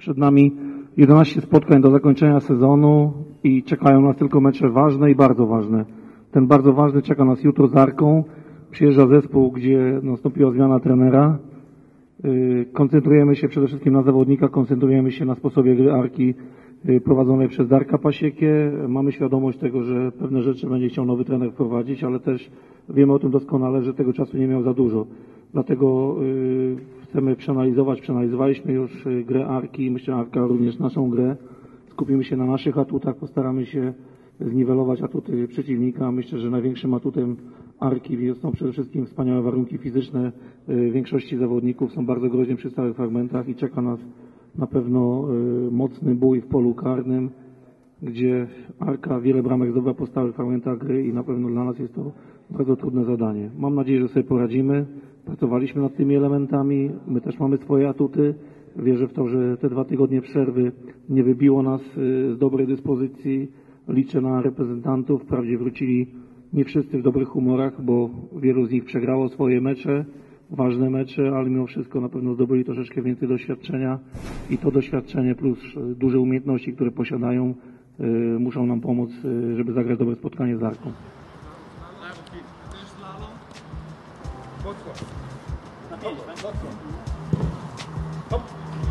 Przed nami 11 spotkań do zakończenia sezonu i czekają nas tylko mecze ważne i bardzo ważne. Ten bardzo ważny czeka nas jutro z Arką. Przyjeżdża zespół, gdzie nastąpiła zmiana trenera. Yy, Koncentrujemy się przede wszystkim na zawodnikach, koncentrujemy się na sposobie gry Arki yy, prowadzonej przez Darka Pasiekę. Mamy świadomość tego, że pewne rzeczy będzie chciał nowy trener wprowadzić, ale też wiemy o tym doskonale, że tego czasu nie miał za dużo. Dlatego yy, chcemy przeanalizować, przeanalizowaliśmy już yy, grę Arki, myślę Arka również naszą grę. Skupimy się na naszych atutach, postaramy się zniwelować atuty przeciwnika. Myślę, że największym atutem Arki są przede wszystkim wspaniałe warunki fizyczne y, większości zawodników. Są bardzo groźni przy stałych fragmentach i czeka nas na pewno y, mocny bój w polu karnym, gdzie Arka wiele bramek zdobywa po stałych fragmentach gry i na pewno dla nas jest to bardzo trudne zadanie. Mam nadzieję, że sobie poradzimy. Pracowaliśmy nad tymi elementami. My też mamy swoje atuty. Wierzę w to, że te dwa tygodnie przerwy nie wybiło nas y, z dobrej dyspozycji. Liczę na reprezentantów. Wprawdzie wrócili nie wszyscy w dobrych humorach, bo wielu z nich przegrało swoje mecze, ważne mecze, ale mimo wszystko na pewno zdobyli troszeczkę więcej doświadczenia i to doświadczenie plus y, duże umiejętności, które posiadają, y, muszą nam pomóc, żeby zagrać dobre spotkanie z Arką. What's one? What's one? Up.